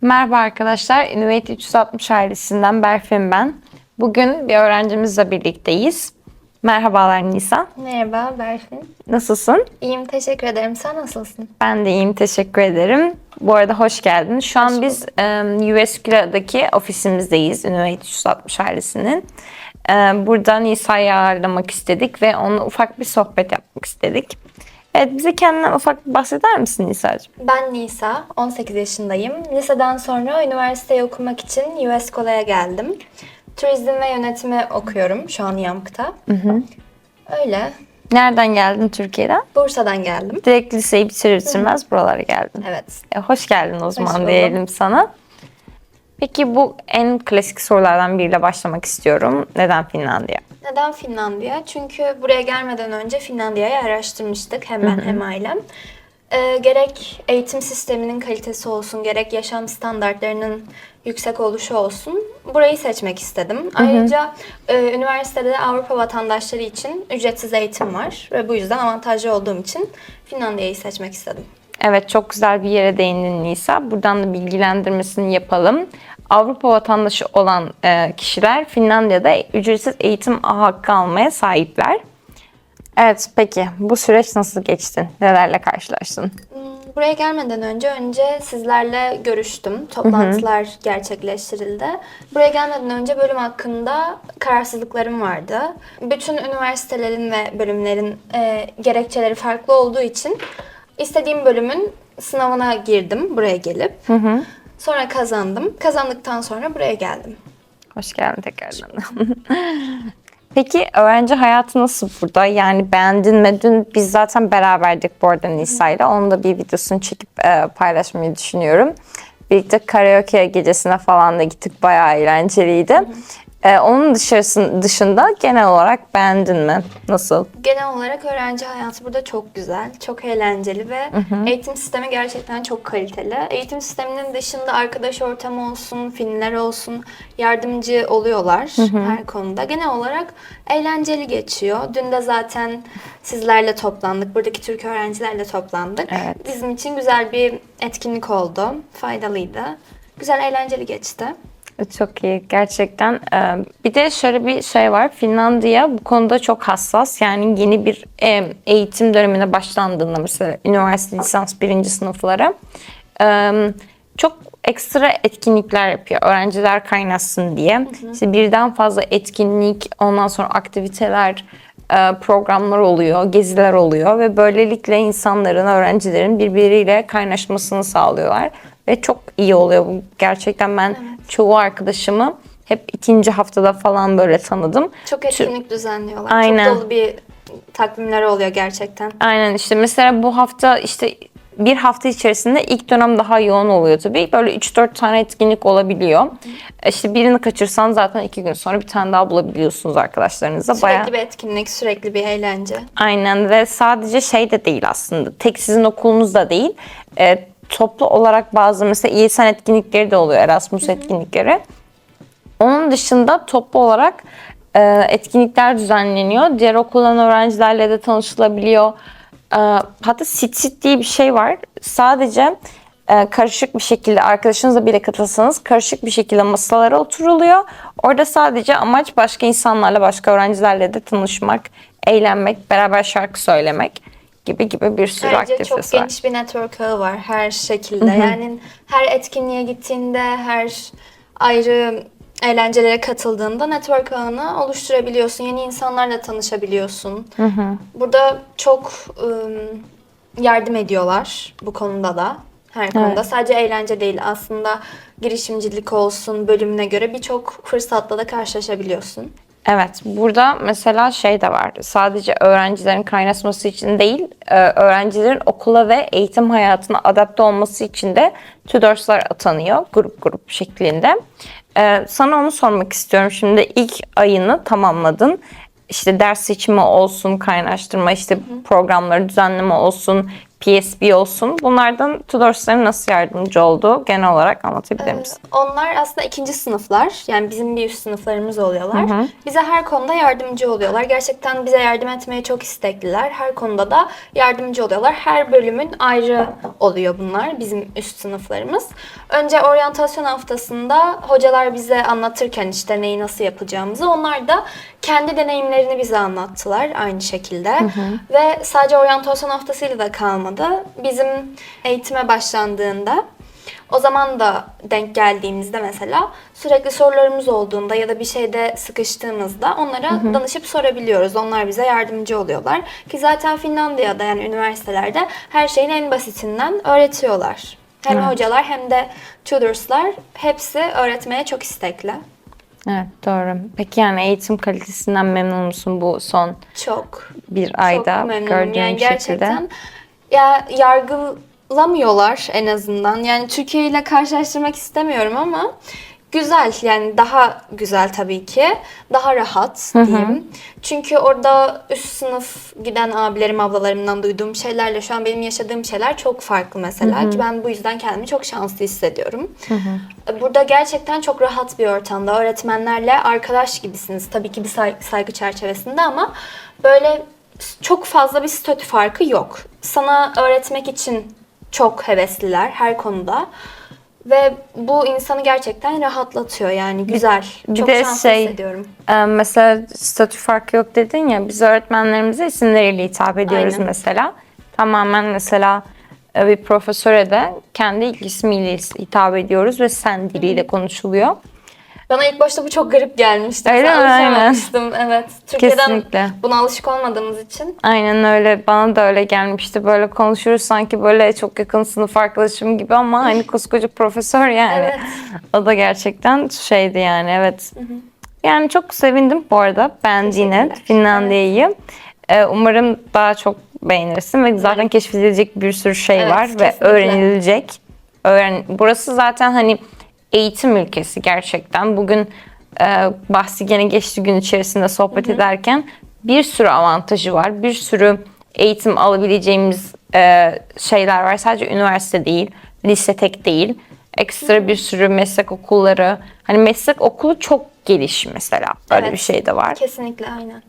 Merhaba arkadaşlar, Innovate 360 ailesinden Berfin ben. Bugün bir öğrencimizle birlikteyiz. Merhabalar Nisa. Merhaba Berfin. Nasılsın? İyiyim teşekkür ederim. Sen nasılsın? Ben de iyiyim, teşekkür ederim. Bu arada hoş geldin. Şu an biz e, USQ'daki ofisimizdeyiz, Innovate 360 ailesinin. E, burada Nisa'yı ağırlamak istedik ve onunla ufak bir sohbet yapmak istedik. Evet, bize kendinden ufak bir bahseder misin Nisa'cığım? Ben Nisa, 18 yaşındayım. Liseden sonra üniversiteyi okumak için US Cola'ya geldim. Turizm ve yönetimi okuyorum şu an YAMK'ta. Öyle. Nereden geldin Türkiye'den? Bursa'dan geldim. Direkt liseyi bitirir bitirmez buralara geldin. Evet. E, hoş geldin o zaman diyelim sana. Peki bu en klasik sorulardan biriyle başlamak istiyorum. Neden Finlandiya? Neden Finlandiya? Çünkü buraya gelmeden önce Finlandiya'yı araştırmıştık hem ben hem ailem. Ee, gerek eğitim sisteminin kalitesi olsun, gerek yaşam standartlarının yüksek oluşu olsun burayı seçmek istedim. Ayrıca e, üniversitede de Avrupa vatandaşları için ücretsiz eğitim var ve bu yüzden avantajlı olduğum için Finlandiya'yı seçmek istedim. Evet çok güzel bir yere değindin Nisa. Buradan da bilgilendirmesini yapalım. Avrupa vatandaşı olan e, kişiler Finlandiya'da ücretsiz eğitim hakkı almaya sahipler. Evet peki bu süreç nasıl geçti? Nelerle karşılaştın? Hmm, Buraya gelmeden önce önce sizlerle görüştüm. Toplantılar gerçekleştirildi. Buraya gelmeden önce bölüm hakkında kararsızlıklarım vardı. Bütün üniversitelerin ve bölümlerin e, gerekçeleri farklı olduğu için istediğim bölümün sınavına girdim buraya gelip. Sonra kazandım. Kazandıktan sonra buraya geldim. Hoş geldin tekrardan. Peki öğrenci hayatı nasıl burada? Yani beğendin mi? Dün biz zaten beraberdik bu arada Nisa'yla. Onun da bir videosunu çekip e, paylaşmayı düşünüyorum. Birlikte karaoke gecesine falan da gittik. Bayağı eğlenceliydi. E, onun dışarısı, dışında genel olarak beğendin mi? Nasıl? Genel olarak öğrenci hayatı burada çok güzel, çok eğlenceli ve eğitim sistemi gerçekten çok kaliteli. Eğitim sisteminin dışında arkadaş ortamı olsun, filmler olsun yardımcı oluyorlar her konuda. Genel olarak eğlenceli geçiyor. Dün de zaten sizlerle toplandık, buradaki Türk öğrencilerle toplandık. Evet. Bizim için güzel bir etkinlik oldu, faydalıydı. Güzel, eğlenceli geçti. Çok iyi gerçekten. Ee, Bir de şöyle bir şey var. Finlandiya bu konuda çok hassas. Yani yeni bir e, eğitim dönemine başlandığında mesela üniversite lisans birinci sınıflara e, çok ekstra etkinlikler yapıyor. Öğrenciler kaynaşsın diye. İşte birden fazla etkinlik, ondan sonra aktiviteler, programlar oluyor, geziler oluyor ve böylelikle insanların, öğrencilerin birbiriyle kaynaşmasını sağlıyorlar ve çok iyi oluyor bu. Gerçekten ben çoğu arkadaşımı hep ikinci haftada falan böyle tanıdım. Çok etkinlik düzenliyorlar. Aynen. Çok dolu bir takvimleri oluyor gerçekten. Aynen işte mesela bu hafta işte bir hafta içerisinde ilk dönem daha yoğun oluyor tabii. Böyle 3-4 tane etkinlik olabiliyor. İşte birini kaçırsan zaten iki gün sonra bir tane daha bulabiliyorsunuz arkadaşlarınızla. Sürekli Bayağı... bir etkinlik, sürekli bir eğlence. Aynen ve sadece şey de değil aslında. Tek sizin okulunuz da değil. E, toplu olarak bazı mesela ESN etkinlikleri de oluyor. Erasmus etkinlikleri. Onun dışında toplu olarak e, etkinlikler düzenleniyor. Diğer okuldan öğrencilerle de tanışılabiliyor. E, hatta sit sit diye bir şey var. Sadece e, karışık bir şekilde arkadaşınızla bile katılsanız karışık bir şekilde masalara oturuluyor. Orada sadece amaç başka insanlarla, başka öğrencilerle de tanışmak, eğlenmek, beraber şarkı söylemek gibi gibi bir sürü Ayrıca çok aktivitesi var. geniş bir network ağı var her şekilde. Yani her etkinliğe gittiğinde, her ayrı eğlencelere katıldığında network ağını oluşturabiliyorsun. Yeni insanlarla tanışabiliyorsun. Burada çok ım, yardım ediyorlar bu konuda da. Her konuda. Sadece eğlence değil aslında girişimcilik olsun bölümüne göre birçok fırsatla da karşılaşabiliyorsun. Evet, burada mesela şey de var. Sadece öğrencilerin kaynaşması için değil, e, öğrencilerin okula ve eğitim hayatına adapte olması için de tutorslar atanıyor grup grup şeklinde. E, Sana onu sormak istiyorum. Şimdi ilk ayını tamamladın. İşte ders seçimi olsun, kaynaştırma, işte programları düzenleme olsun, PSB olsun. Bunlardan Tudors'ların nasıl yardımcı olduğu genel olarak anlatabilir misin? Onlar aslında ikinci sınıflar. Yani bizim bir üst sınıflarımız oluyorlar. Bize her konuda yardımcı oluyorlar. Gerçekten bize yardım etmeye çok istekliler. Her konuda da yardımcı oluyorlar. Her bölümün ayrı oluyor bunlar. Bizim üst sınıflarımız. Önce oryantasyon haftasında hocalar bize anlatırken işte neyi nasıl yapacağımızı onlar da kendi deneyimlerini bize anlattılar aynı şekilde. Ve sadece oryantasyon haftasıyla da kalmadı. Bizim eğitime başlandığında o zaman da denk geldiğimizde mesela sürekli sorularımız olduğunda ya da bir şeyde sıkıştığımızda onlara danışıp sorabiliyoruz. Onlar bize yardımcı oluyorlar. Ki zaten Finlandiya'da yani üniversitelerde her şeyin en basitinden öğretiyorlar. Hem hocalar hem de tutorslar hepsi öğretmeye çok istekli. Evet doğru. Peki yani eğitim kalitesinden memnun musun bu son Çok. bir ayda çok memnunum. gördüğün yani şekilde? Ya yargılamıyorlar en azından. Yani Türkiye ile karşılaştırmak istemiyorum ama güzel yani daha güzel tabii ki. Daha rahat diyeyim. Çünkü orada üst sınıf giden abilerim ablalarımdan duyduğum şeylerle şu an benim yaşadığım şeyler çok farklı mesela ki ben bu yüzden kendimi çok şanslı hissediyorum. Burada gerçekten çok rahat bir ortamda öğretmenlerle arkadaş gibisiniz. Tabii ki bir say- saygı çerçevesinde ama böyle çok fazla bir statü farkı yok. Sana öğretmek için çok hevesliler her konuda. Ve bu insanı gerçekten rahatlatıyor yani güzel. bir çok de şanslı şey, hissediyorum. Ee, mesela statü farkı yok dedin ya biz öğretmenlerimize isimleriyle hitap ediyoruz Aynen. mesela. Tamamen mesela e, bir profesöre de kendi ilk ismiyle hitap ediyoruz ve sen diliyle konuşuluyor. Bana ilk başta bu çok garip gelmişti. Öyle Mesela mi? Aynen. alışamamıştım. Evet. Türkiye'den Kesinlikle. buna alışık olmadığımız için. Aynen öyle bana da öyle gelmişti böyle konuşuruz sanki böyle çok yakın sınıf arkadaşım gibi ama hani koskoca profesör yani. Evet. O da gerçekten şeydi yani evet. Yani çok sevindim bu arada beğendiğine. Finlandiya'yı. Ee, umarım daha çok beğenirsin ve zaten keşfedilecek bir sürü şey Evet, var ve kesinlikle. öğrenilecek. Öğren Burası zaten hani eğitim ülkesi gerçekten. Bugün e, bahsi gene geçti gün içerisinde sohbet ederken bir sürü avantajı var. Bir sürü eğitim alabileceğimiz e, şeyler var. Sadece üniversite değil, lise tek değil. Ekstra bir sürü meslek okulları. Hani meslek okulu çok geniş mesela. Öyle Evet. bir şey de var. Kesinlikle aynen.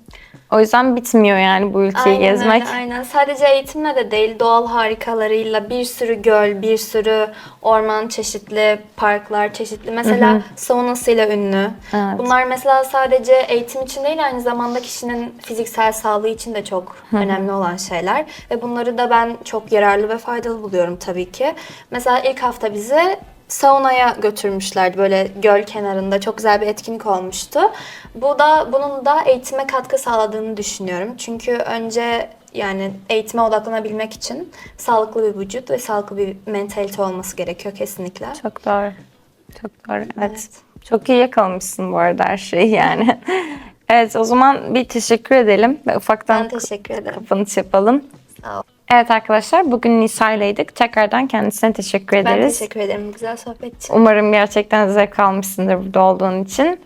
O yüzden bitmiyor yani bu ülkeyi Aynen gezmek. öyle, aynen. Sadece eğitimle de değil, doğal harikalarıyla bir sürü göl, bir sürü orman çeşitli, parklar çeşitli. Mesela saunasıyla ünlü. Evet. Bunlar mesela sadece eğitim için değil, aynı zamanda kişinin fiziksel sağlığı için de çok önemli olan şeyler. Ve bunları da ben çok yararlı ve faydalı buluyorum tabii ki. Mesela ilk hafta bizi saunaya götürmüşlerdi böyle göl kenarında çok güzel bir etkinlik olmuştu. Bu da bunun da eğitime katkı sağladığını düşünüyorum. Çünkü önce yani eğitime odaklanabilmek için sağlıklı bir vücut ve sağlıklı bir mentalite olması gerekiyor kesinlikle. Çok doğru. Çok doğru. Evet. Çok iyi yakalamışsın bu arada her şeyi yani. evet o zaman bir teşekkür edelim ve ufaktan Ben teşekkür ederim. kapanış yapalım. Sağ ol. Evet arkadaşlar bugün Nisa ileydik. Tekrardan kendisine teşekkür Ben ederiz. teşekkür ederim güzel sohbet için. Umarım gerçekten zevk almışsındır burada olduğun için.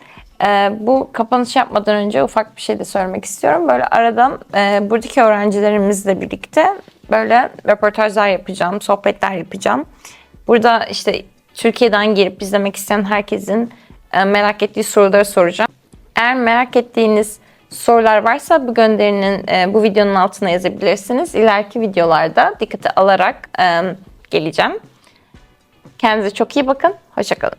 Ee, bu kapanış yapmadan önce ufak bir şey de söylemek istiyorum. Böyle arada e, buradaki öğrencilerimizle birlikte böyle röportajlar yapacağım, sohbetler yapacağım. Burada işte Türkiye'den gelip izlemek isteyen herkesin e, merak ettiği soruları soracağım. Eğer merak ettiğiniz sorular varsa bu gönderinin e, bu videonun altına yazabilirsiniz. İleriki videolarda dikkate alarak e, geleceğim. Kendinize çok iyi bakın. Hoşçakalın.